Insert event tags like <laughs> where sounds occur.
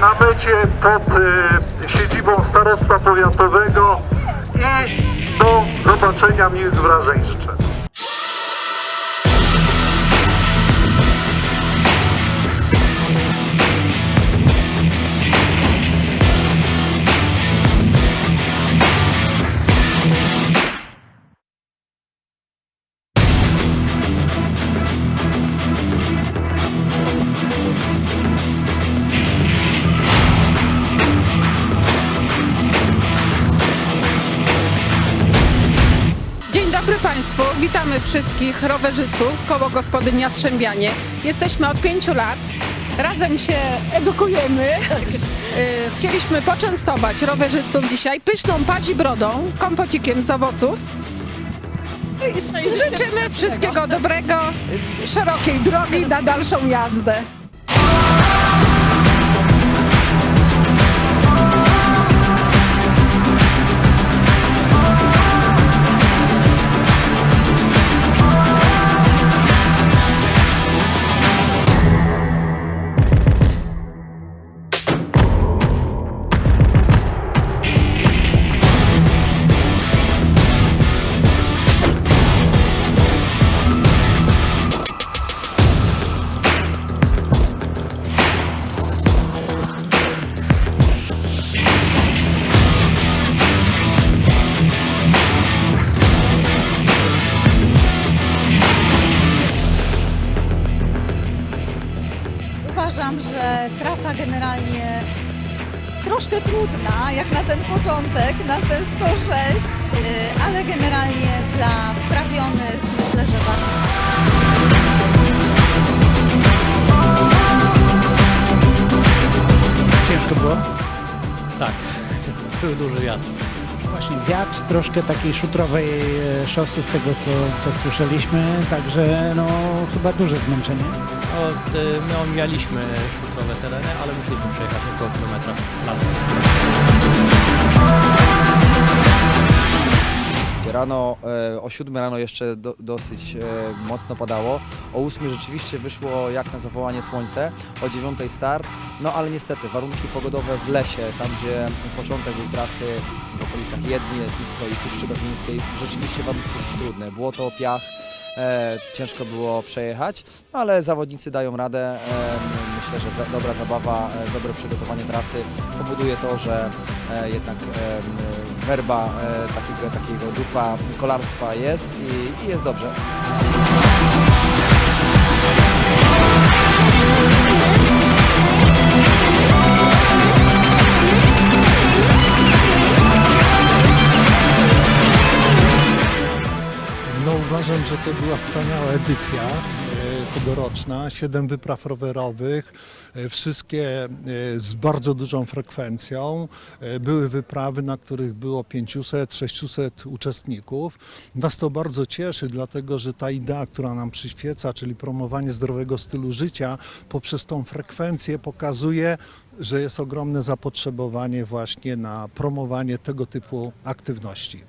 na mecie pod e, siedzibą starostwa powiatowego i do zobaczenia, miłych wrażeń życzę. Państwu, witamy wszystkich rowerzystów koło gospodyń Jastrzębianie. Jesteśmy od pięciu lat, razem się edukujemy. Y, Chcieliśmy poczęstować rowerzystów dzisiaj pyszną pazi brodą, kompocikiem z owoców. I s- Życzymy wszystkiego dobrego, y, szerokiej drogi na dalszą jazdę. Uważam, że trasa generalnie troszkę trudna, jak na ten początek, na ten 106, y, ale generalnie dla wprawionych myślę, że warto. Ciężko było? Tak, <laughs> był duży wiatr. Właśnie wiatr, troszkę takiej szutrowej e, szosy z tego co, co słyszeliśmy, także no chyba duże zmęczenie. Od, y, my omijaliśmy szutrowe tereny, ale musieliśmy przejechać około kilometra lasem. Rano, e, o 7 rano jeszcze do, dosyć e, mocno padało. O 8 rzeczywiście wyszło jak na zawołanie słońce. O 9 start. No ale niestety warunki pogodowe w lesie, tam gdzie początek był trasy w okolicach Jedni, Letnisko i Puszczy Bechińskiej, rzeczywiście warunki dosyć trudne. Błoto, piach. E, ciężko było przejechać, no ale zawodnicy dają radę. E, myślę, że za, dobra zabawa, e, dobre przygotowanie trasy powoduje to, że e, jednak e, werba e, takiego, takiego ducha kolarstwa jest i, i jest dobrze. No uważam, że to była wspaniała edycja tegoroczna. Siedem wypraw rowerowych, e, wszystkie e, z bardzo dużą frekwencją. E, Były wyprawy, na których było 500-600 uczestników. Nas to bardzo cieszy, dlatego że ta idea, która nam przyświeca, czyli promowanie zdrowego stylu życia, poprzez tą frekwencję pokazuje, że jest ogromne zapotrzebowanie właśnie na promowanie tego typu aktywności.